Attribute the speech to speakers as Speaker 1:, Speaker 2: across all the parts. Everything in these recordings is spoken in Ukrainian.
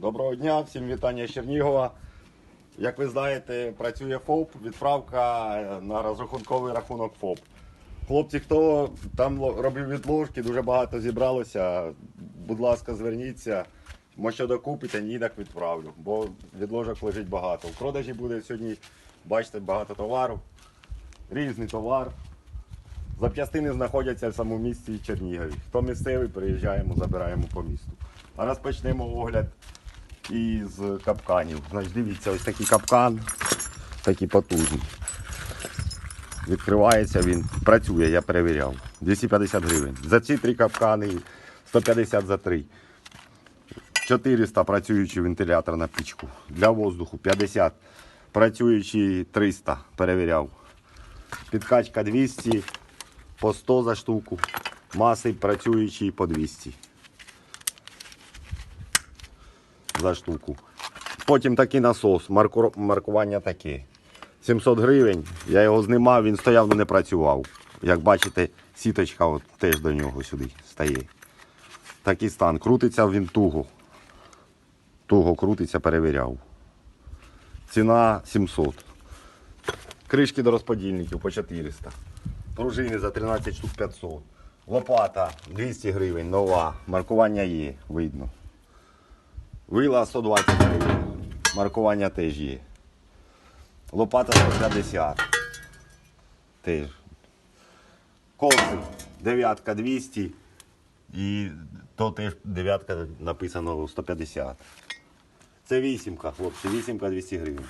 Speaker 1: Доброго дня, всім вітання з Чернігова. Як ви знаєте, працює ФОП, відправка е, на розрахунковий рахунок ФОП. Хлопці, хто там робив відложки, дуже багато зібралося. Будь ласка, зверніться. Може, що докупите, ні, так відправлю, бо відложок лежить багато. В продажі буде сьогодні, бачите, багато товару, різний товар. Запчастини знаходяться в самому місті Чернігові. Хто місцевий, приїжджаємо, забираємо по місту. А розпочнемо огляд із капканів. Значить, дивіться, ось такий капкан, такий потужний. Відкривається він, працює, я перевіряв. 250 гривень. За ці три капкани 150 за три. 400 працюючий вентилятор на пічку. Для воздуху 50. Працюючий 300, перевіряв. Підкачка 200, по 100 за штуку. Маси працюючі по 200 за штуку. Потім такий насос, марку- маркування таке. 700 гривень. Я його знімав, він стояв, але не працював. Як бачите, сіточка от теж до нього сюди стає. Такий стан. Крутиться він туго. Туго крутиться, перевіряв. Ціна 700. Кришки до розподільників по 400. Пружини за 13 штук 500. Лопата 200 гривень, нова. Маркування є, видно. Вила 120 гривень. Маркування теж є. Лопата 150. Теж. Колси дев'ятка 200. І то теж дев'ятка написано 150. Це вісімка, хлопці, вісімка 200 гривень.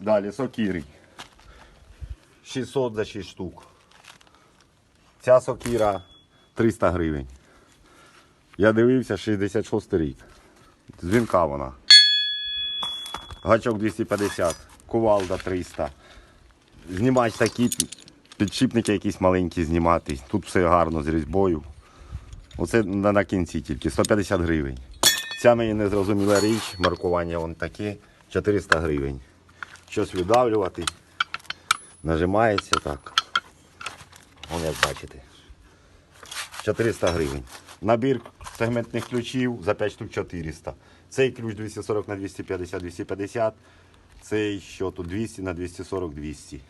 Speaker 1: Далі сокіри. 600 за 6 штук. Ця сокіра 300 гривень. Я дивився 66 рік. Дзвінка вона. Гачок 250, кувалда 300. Знімач такі, підшипники якісь маленькі знімати. Тут все гарно з різьбою. Оце на, кінці тільки 150 гривень. Ця мені незрозуміла річ, маркування вон таке, 400 гривень. Щось видавлювати. Нажимається так. Вон як бачите. 400 гривень. Набір сегментних ключів за 5 штук 400. Цей ключ 240 на 250 250. Цей що тут 200 на 240 200.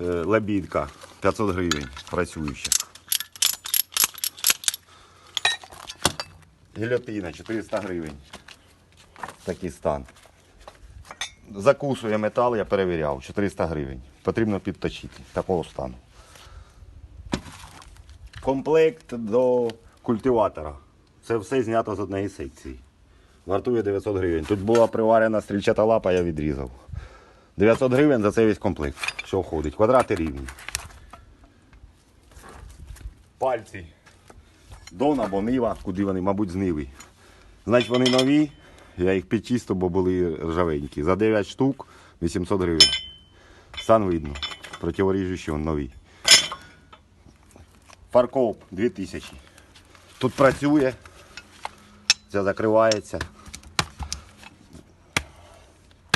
Speaker 1: Е, Лебідка 500 гривень працююча. Гільотина 400 гривень. Такий стан. Закусує метал, я перевіряв. 400 гривень. Потрібно підточити такого стану. Комплект до культиватора. Це все знято з однієї секції. Вартує 900 гривень. Тут була приварена стрільчата лапа, я відрізав. 900 гривень за цей весь комплект. Що входить? Квадрати рівні. Пальці. Дон або нива, куди вони, мабуть, з ниви. Значить, вони нові. Я їх підчистив, бо були ржавенькі. За 9 штук 800 гривень. Стан видно. Противоріжучі нові. Фаркоп 2000. Тут працює. Це закривається.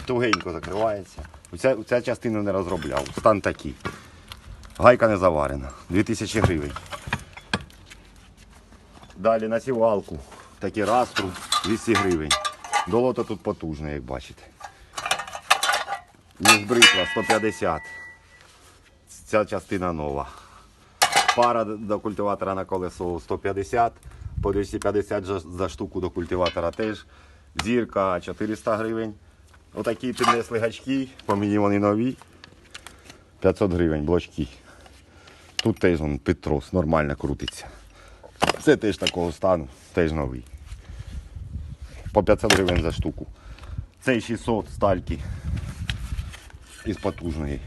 Speaker 1: Тугенько закривається. Ця, ця частина не розробляв. Стан такий. Гайка не заварена. 2000 гривень. Далі на сівалку. Такий растру 200 гривень. Долото тут потужне, як бачите. Ніж бритва 150. Ця частина нова. Пара до культиватора на колесо 150, по 250 за- штуку до культиватора теж. Зірка 400 гривень. Отакі піднесли гачки, по мені вони нові. 500 гривень блочки. Тут теж вон, підтрос, нормально крутиться. Це теж такого стану, теж новий. По 500 гривень за штуку. Цей 600 стальки із потужної.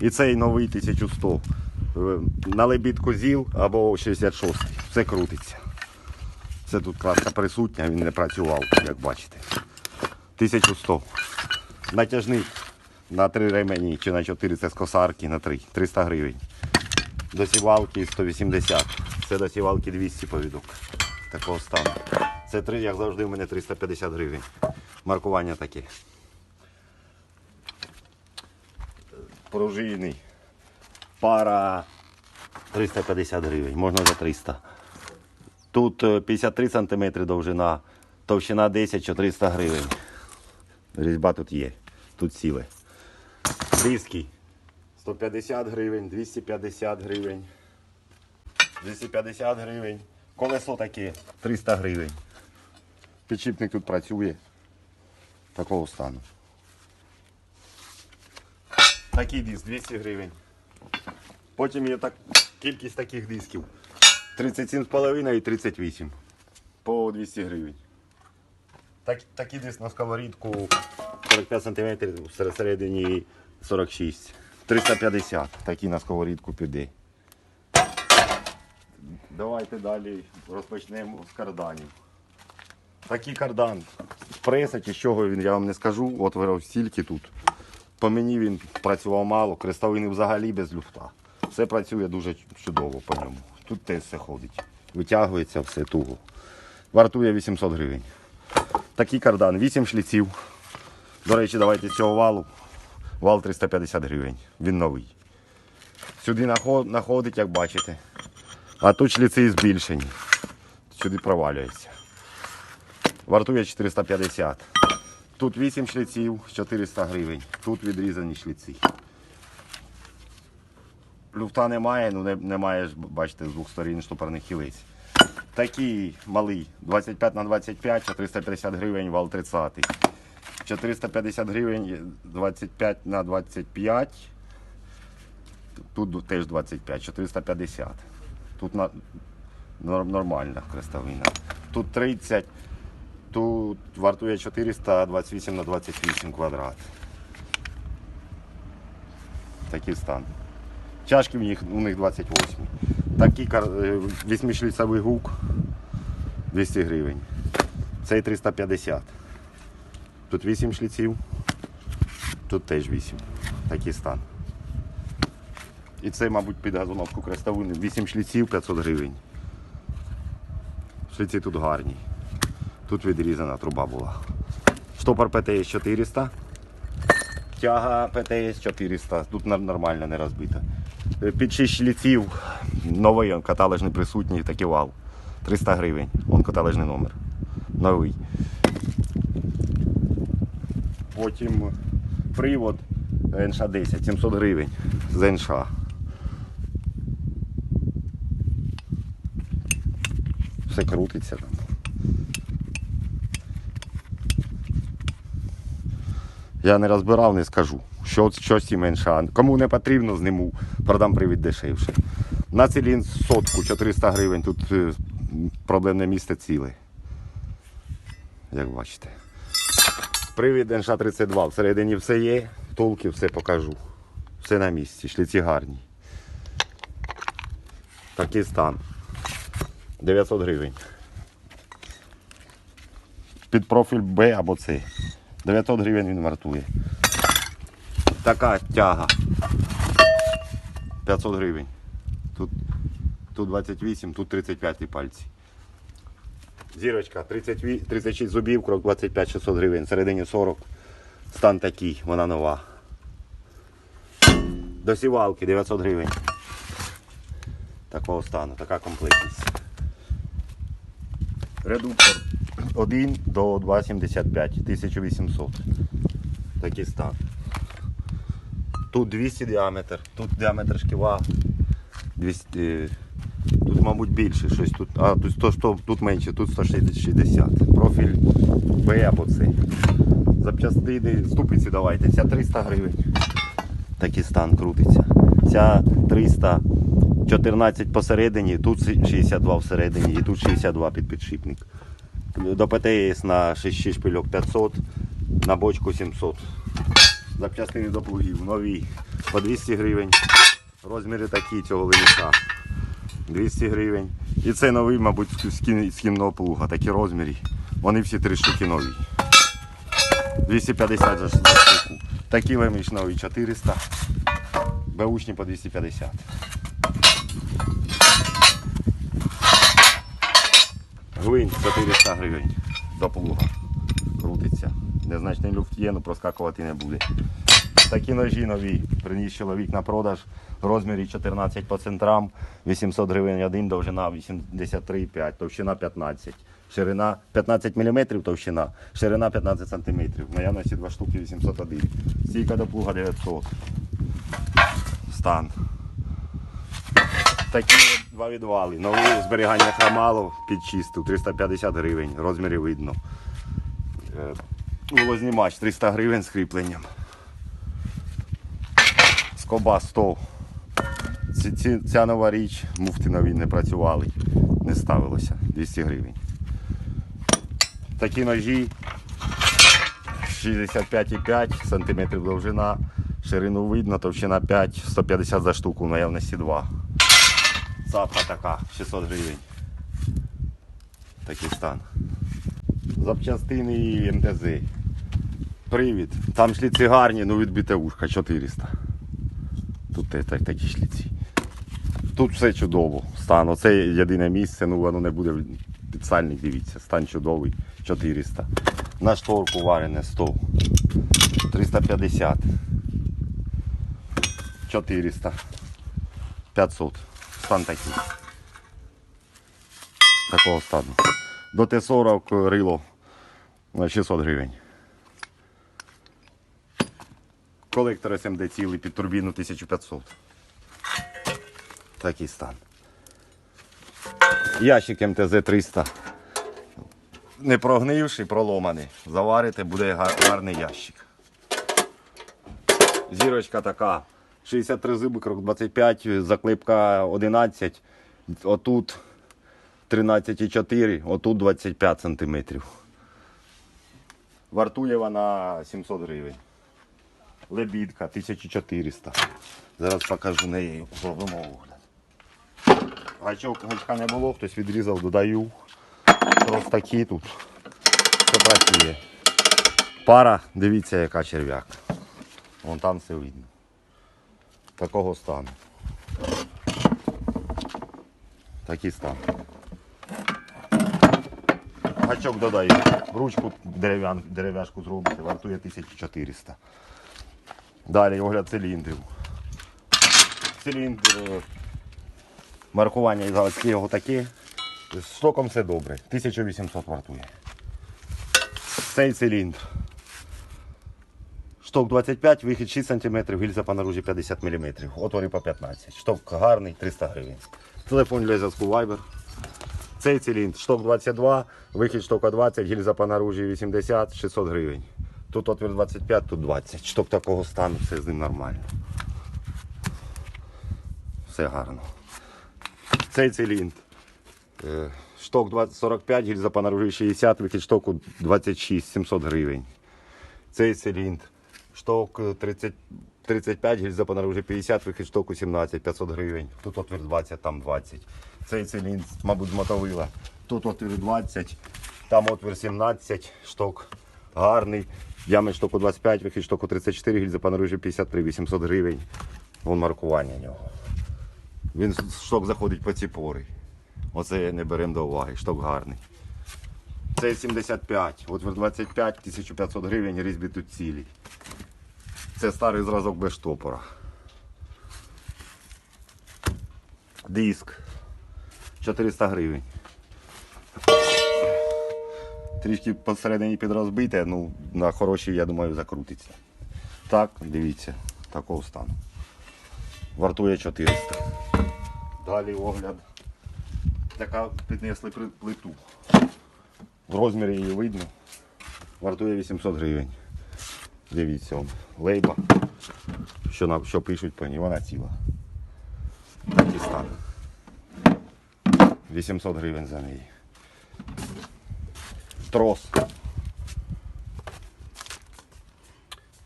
Speaker 1: І цей новий 1100. Е, На лебідку ЗІЛ або 66. Все крутиться. Це тут краска присутня, він не працював, як бачите. 1100. Натяжний на 3 ремені чи на 4 це з косарки на 3. 300 гривень. До сівалки 180. Це до сівалки 200 повідок. Такого стану. Це три, як завжди, у мене 350 гривень. Маркування таке. Пружини. Пара 350 гривень, можна за 300. Тут е, 53 см довжина, Товщина 10 400 гривень. Різьба тут є. Тут ціле. Диски 150 гривень, 250 гривень. 250 гривень. Колесо таке 300 гривень. Підшипник тут працює. Такого стану. Такий диск 200 гривень. Потім є так, кількість таких дисків. 37,5 і 38 по 200 гривень. Так, такий диск на сковорідку 45 см, всередині 46. 350. Такий на сковорідку піде. Давайте далі розпочнемо з карданів. Такий кардан з преса чи з чого він, я вам не скажу. От вирав стільки тут. По мені він працював мало, крестовини взагалі без люфта. Все працює дуже чудово по ньому. Тут теж все ходить. Витягується все туго. Вартує 800 гривень. Такий кардан, 8 шліців. До речі, давайте цього валу. Вал 350 гривень. Він новий. Сюди находить, як бачите. А тут шліци збільшені. Сюди провалюється. Вартує 450. Тут 8 шліців, 400 гривень. Тут відрізані шліці. Люфта немає, ну не, немає, бачите, з двох сторін штопорних. Такий малий, 25 на 25, 450 гривень, вал 30. 450 гривень, 25 на 25. Тут теж 25, 450. Тут на, нормальна крестовина. Тут 30, тут вартує 428 на 28 квадрат. Такий стан. Чашки в них, у них 28. Такий кар- е, вісьмишліцевий гук 200 гривень. Цей 350. Тут 8 шліців, тут теж 8. Такий стан. І це, мабуть, під газоновку крестовини. 8 шліців 500 гривень. Шліці тут гарні. Тут відрізана труба була. Штопор ПТС 400. Тяга ПТС 400. Тут нормально не розбита. Під 6 шліців новий каталежний присутній, такий вал. 300 гривень. Он каталежний номер. Новий. Потім привод НШ-10, 700 гривень з НШ. Все крутиться там. Я не розбирав, не скажу. Що, що з цим НШ. Кому не потрібно, зниму, продам привід дешевше. На цилін сотку 400 гривень. Тут е, проблемне місце ціле. Як бачите. Привід НШ-32. Всередині все є, толки все покажу. Все на місці, шліці гарні. Такий стан. 900 гривень. Під профіль Б або С. 900 гривень він вартує. Така тяга. 500 гривень. Тут, тут 28, тут 35 пальці. Зірочка 38 36 зубів, крок 25 600 гривень, середині 40. Стан такий, вона нова. До сівалки 900 гривень. Такого стану, така комплектність. Редуктор 1 до 2,75, 1800. Такий стан. Тут 200 діаметр, тут діаметр шківа 200, е, тут, мабуть, більше щось. Тут, а, тут, 100, 100, тут менше, тут 160. Профіль Б або С. Запчастини, ступиці давайте. Ця 300 гривень. Такий стан крутиться. Ця 300 14 посередині, тут 62 всередині і тут 62 під підшипник. До ПТС на 6 шпильок 500, на бочку 700. Запчастини до плугів нові по 200 гривень. Розміри такі цього лиша. 200 гривень. І це новий, мабуть, з плуга, такі розміри. Вони всі три штуки нові. 250 за штуку. Такі леміш нові 400. Беушні по 250. Гвинт 400 гривень до плуга. Крутиться. Незначний люфт є, але проскакувати не буде. Такі ножі нові. Приніс чоловік на продаж. В розмірі 14 по центрам, 800 гривень один, довжина 83,5, товщина 15. ширина 15 мм товщина, ширина 15 см. Наявності 2 штуки 801. Стійка до плуга 900. Стан. Такі два відвали. Новий зберігання храмалу підчистив 350 гривень. Розміри видно. Волознімач 300 гривень з кріпленням. Скоба 100. Ці, ці, ця нова річ, муфти нові не працювали, не ставилося 200 гривень. Такі ножі 65,5 см довжина, ширину видно, товщина 5, 150 за штуку, в наявності 2. Цапка така, 600 гривень. Такий стан. Запчастини і МТЗ. Привід. Там шліці гарні, ну відбите вушка 400. Тут так, такі шліці. Тут все чудово. Стан. Оце єдине місце, ну воно не буде підсальник, дивіться. Стан чудовий. 400. На шторку варене 100. 350. 400. 500. Стан такий. Такого стану. До Т-40 рило на 600 гривень. Колектор СМД цілий під турбіну 1500. Такий стан. Ящик МТЗ 300. Не прогнивший, проломаний. Заварите, буде гарний ящик. Зірочка така. 63 зуби, крок 25, заклепка 11. Отут 13,4, отут 25 сантиметрів. Вартує вона 700 гривень. Лебідка 1400. Зараз покажу неї. Зробимо огляд. Гачок, гачка не було, хтось відрізав, додаю. Ось такі тут. Все працює. Пара, дивіться, яка черв'як. Вон там все видно. Такого стану. Такий стан. Гачок додаю. Ручку дерев'яшку зробити, вартує 1400. Далі огляд циліндрів. Циліндр. е, Маркування із заводського таке. З стоком все добре. 1800 вартує. Цей циліндр. Шток 25, вихід 6 см, гільза по наружі 50 мм. Отвори по 15. Шток гарний, 300 гривень. Телефон для зв'язку Viber. Цей циліндр, шток 22, вихід штока 20, гільза по наружі 80, 600 гривень. Тут отвір 25, тут 20. Шток такого стану, все з ним нормально. Все гарно. Цей циліндр. е, Шток 20, 45, гільза по наружі 60, вихід штоку 26, 700 гривень. Цей циліндр. Шток е, 30, 35, гільза по наружі 50, вихід штоку 17, 500 гривень. Тут отвір 20, там 20. Цей циліндр, мабуть, з мотовила. Тут отвір 20, там отвір 17, шток гарний. Діаметр штоку 25, вихід штоку 34, гільза по 53, 800 гривень. Вон маркування нього. Він шток заходить по ці пори. Оце не беремо до уваги, шток гарний. Це 75, отвір 25, 1500 гривень, різьбі тут цілі. Це старий зразок без штопора. Диск 400 гривень. Трішки посередині підрозбите, ну на хорошій, я думаю, закрутиться. Так, дивіться, такого стану. Вартує 400. Далі огляд. Така піднесли плиту. В розмірі її видно. Вартує 800 гривень. Дивіться, он, лейба. Що, на, що пишуть по ній, вона ціла. Такий стан. 800 гривень за неї. Трос.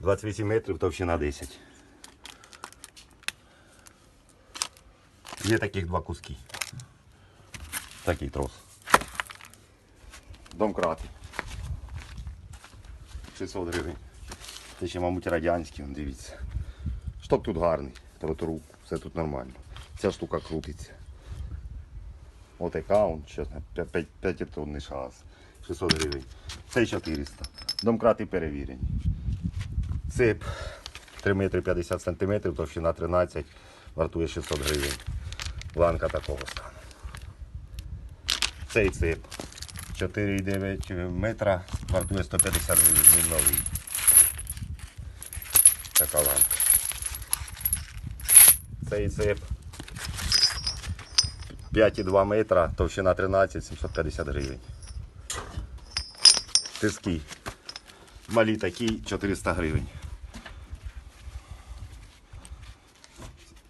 Speaker 1: 28 метрів, товщина 10. Є таких два куски. Такий трос. Домкрати. 600 гривень. Це ще, мабуть, радянський, он, дивіться. Шток тут гарний, тротуру, все тут нормально. Ця штука крутиться. От яка он, чесно, 5 тонний шас. 600 гривень. Цей 400. Домкрати перевірені. Цеп 3 метри 50 сантиметрів, товщина 13, вартує 600 гривень. Ланка такого стану. Цей цеп 4,9 метра, вартує 150 гривень, він новий. Така лампа. Цей цеп 5,2 метра, товщина 13, 750 гривень. Тиски. Малі такі 400 гривень.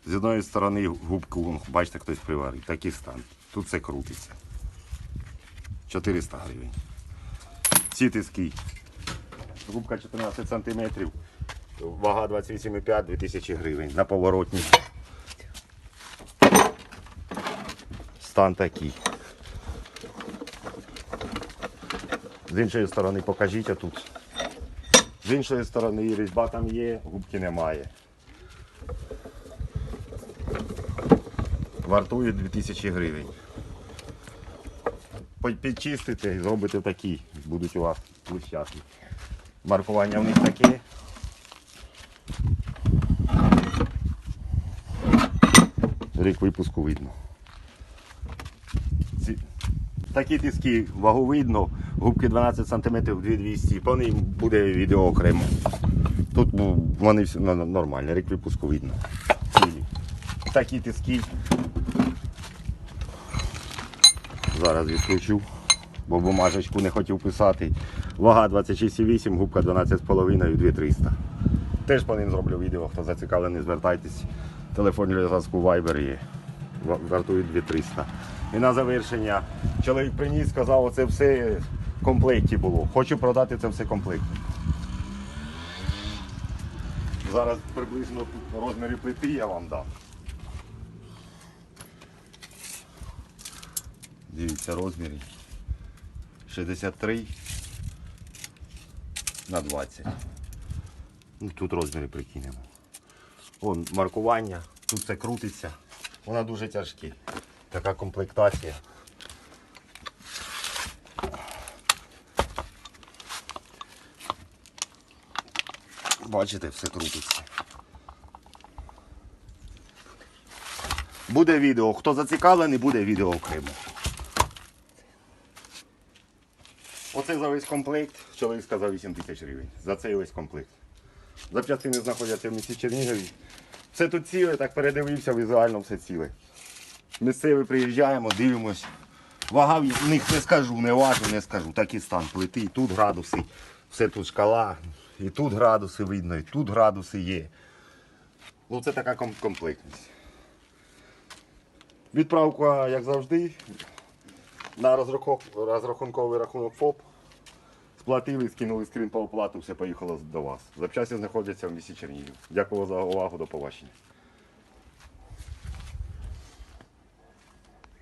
Speaker 1: З одної сторони губку, бачите, хтось приварив. Такий стан. Тут все крутиться. 400 гривень. Ці тиски. Губка 14 см. Вага 28,5 2000 гривень. На поворотні. Стан такий. З іншої сторони покажіть тут. З іншої сторони різьба там є, губки немає. Вартує 2000 гривень. Підчистите і зробите такі, будуть у вас блищати. Маркування в них таке. Рік випуску видно. Такі тиски вагу видно, губки 12 см 2200, по ним буде відео окремо. Тут вони всі нормальні, рік випуску видно. Цілі. Такі тиски. Зараз відключу, бо бумажечку не хотів писати. Вага 26,8, губка 12,5, 2300. Теж по ним зроблю відео, хто зацікавлений, звертайтесь. Телефон для зв'язку Viber є. Вартують 2300. І на завершення чоловік приніс, сказав, оце все комплекті було. Хочу продати це все в. Зараз приблизно тут розміри плити я вам дам. Дивіться розміри. 63 на 20. Ну, тут розміри прикинемо. Вон маркування, тут це крутиться. Вона дуже тяжкі. Така комплектація. Бачите, все крутиться. Буде відео. Хто зацікавлений, буде відео окремо. Оце за весь комплект. Чоловік сказав 8 тисяч гривень. За цей весь комплект. Запчастини знаходяться в місті Чернігові. Все тут ціле, так передивився, візуально все ціле. Місцеві приїжджаємо, дивимось. Вага в них не скажу, не важу, не скажу. Такий стан плити, тут градуси, все тут шкала, і тут градуси видно, і тут градуси є. Ну це така комплектність. Відправка, як завжди, на розрахунковий рахунок ФОП. Сплатили, скинули скрін по оплату, все поїхало до вас. Запчасті знаходяться в місті Чернігів. Дякую за увагу, до побачення.